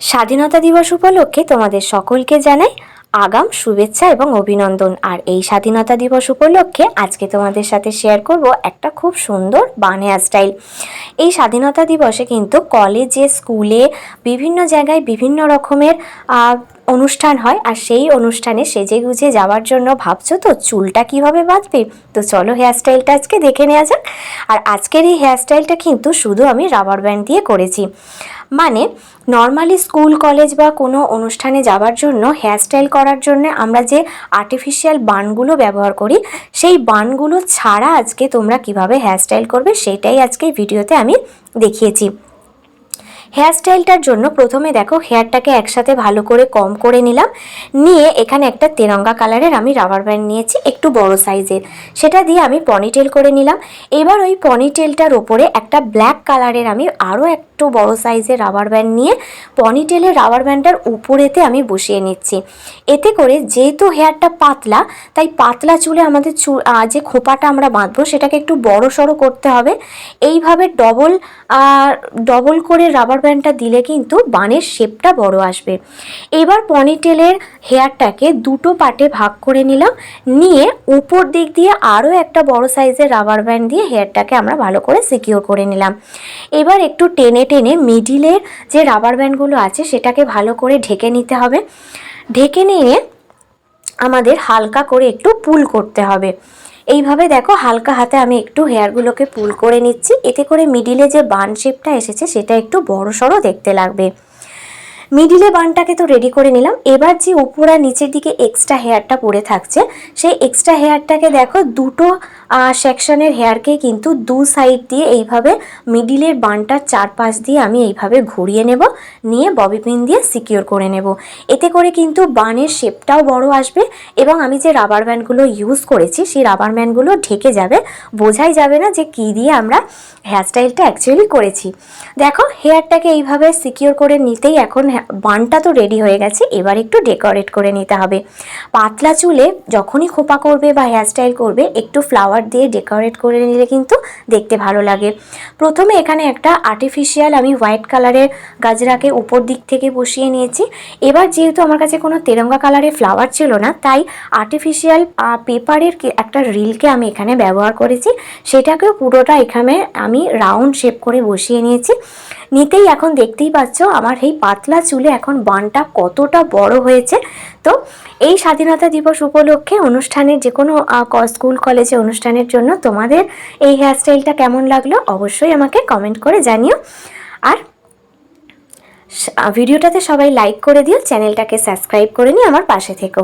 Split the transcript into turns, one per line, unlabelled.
স্বাধীনতা দিবস উপলক্ষে তোমাদের সকলকে জানাই আগাম শুভেচ্ছা এবং অভিনন্দন। আর এই স্বাধীনতা দিবস উপলক্ষে আজকে তোমাদের সাথে শেয়ার করব একটা খুব সুন্দর বানেয়া স্টাইল এই স্বাধীনতা দিবসে কিন্তু কলেজে স্কুলে বিভিন্ন জায়গায় বিভিন্ন রকমের অনুষ্ঠান হয় আর সেই অনুষ্ঠানে সেজে গুজে যাওয়ার জন্য ভাবছ তো চুলটা কীভাবে বাঁধবে? তো চলো হেয়ার স্টাইলটা আজকে দেখে নেওয়া যাক। আর আজকের এই হেয়ার স্টাইলটা কিন্তু শুধু আমি রাবার ব্যান্ড দিয়ে করেছি। মানে নর্মালি স্কুল কলেজ বা কোনো অনুষ্ঠানে যাওয়ার জন্য হেয়ার স্টাইল করার জন্য আমরা যে আর্টিফিশিয়াল বানগুলো ব্যবহার করি, সেই বানগুলো ছাড়া আজকে তোমরা কীভাবে হেয়ার স্টাইল করবে সেটাই আজকে ভিডিওতে আমি দেখিয়েছি। হেয়ার স্টাইলটার জন্য প্রথমে দেখো হেয়ারটাকে একসাথে ভালো করে কম করে নিলাম। নিয়ে এখানে একটা তেরঙ্গা কালারের আমি রাবার ব্যান্ড নিয়েছি, একটু বড় সাইজের। সেটা দিয়ে আমি পনিটেল করে নিলাম। এবার ওই পনিটেলটার ওপরে একটা ব্ল্যাক কালারের আমি আরও একটু বড় সাইজের রাবার ব্যান্ড নিয়ে পনিটেলের রাবার ব্যান্ডটার উপরেতে আমি বসিয়ে নিচ্ছি। এতে করে যেহেতু হেয়ারটা পাতলা, তাই পাতলা চুলে আমাদের চুল যে খোপাটা আমরা বাঁধবো সেটাকে একটু বড় সড়ো করতে হবে। এইভাবে ডবল ডবল করে রাবার ব্যান্ডটা দিলে কিন্তু বানের শেপটা বড় আসবে। এবার পনিটেলের হেয়ারটাকে দুটো পার্টে ভাগ করে নিলাম। নিয়ে উপর দিক দিয়ে আরও একটা বড় সাইজের রাবার ব্যান্ড দিয়ে হেয়ারটাকে আমরা ভালো করে সিকিওর করে নিলাম। এবার একটু টেনে টেনে মিডিলের যে রাবার ব্যান্ডগুলো আছে সেটাকে ভালো করে ঢেকে নিতে হবে। ঢেকে নিয়ে আমাদের হালকা করে একটু পুল করতে হবে। এইভাবে দেখো হালকা হাতে আমি একটু হেয়ারগুলোকে পুল করে নিচ্ছি। এতে করে মিডিলে যে বান শেপটা এসেছে সেটা একটু বড় সড়ো দেখতে লাগবে। মিডিলে বানটাকে তো রেডি করে নিলাম। এবার যে উপর আর নিচের দিকে এক্সট্রা হেয়ারটা পড়ে থাকছে, সেই এক্সট্রা হেয়ারটাকে দেখো দুটো সেকশনের হেয়ারকে কিন্তু দু সাইড দিয়ে এইভাবে মিডিলের বানটার চারপাশ দিয়ে আমি এইভাবে ঘুরিয়ে নেব, নিয়ে ববি পিন দিয়ে সিকিওর করে নেব। এতে করে কিন্তু বানের শেপটাও বড় আসবে এবং আমি যে রাবার ব্যান্ডগুলো ইউজ করেছি, সেই রাবার ব্যান্ডগুলো ঢেকে যাবে। বোঝাই যাবে না যে কী দিয়ে আমরা হেয়ারস্টাইলটা অ্যাকচুয়ালি করেছি। দেখো হেয়ারটাকে এইভাবে সিকিওর করে নিতেই এখন বানটা তো রেডি হয়ে গেছে, এবার একটু ডেকোরেট করে নিতে হবে। পাতলা চুলে যখনই খোপা করবে বা হেয়ারস্টাইল করবে, একটু ফ্লাওয়ার দিয়ে ডেকোরেট করে নিলে কিন্তু দেখতে ভালো লাগে। প্রথমে এখানে একটা আর্টিফিশিয়াল আমি হোয়াইট কালারের গাজরাকে উপর দিক থেকে বসিয়ে নিয়েছি। এবার যেহেতু আমার কাছে কোনো তেরঙ্গা কালারের ফ্লাওয়ার ছিল না, তাই আর্টিফিশিয়াল পেপারের একটা রিলকে আমি এখানে ব্যবহার করেছি। সেটাকেও পুরোটা এখানে আমি রাউন্ড শেপ করে বসিয়ে নিয়েছি। নিতেই এখন দেখতেই পাচ্ছ আমার এই পাতলা চুলে এখন বানটা কতটা বড় হয়েছে। তো এই স্বাধীনতা দিবস উপলক্ষে অনুষ্ঠানের যে কোনো স্কুল, কলেজে অনুষ্ঠানের জন্য তোমাদের এই হেয়ারস্টাইলটা কেমন লাগল অবশ্যই আমাকে কমেন্ট করে জানিও। আর ভিডিওটাতে সবাই লাইক করে দিও চ্যানেলটাকে সাবস্ক্রাইব করে নিয়ে আমার পাশে থেকো।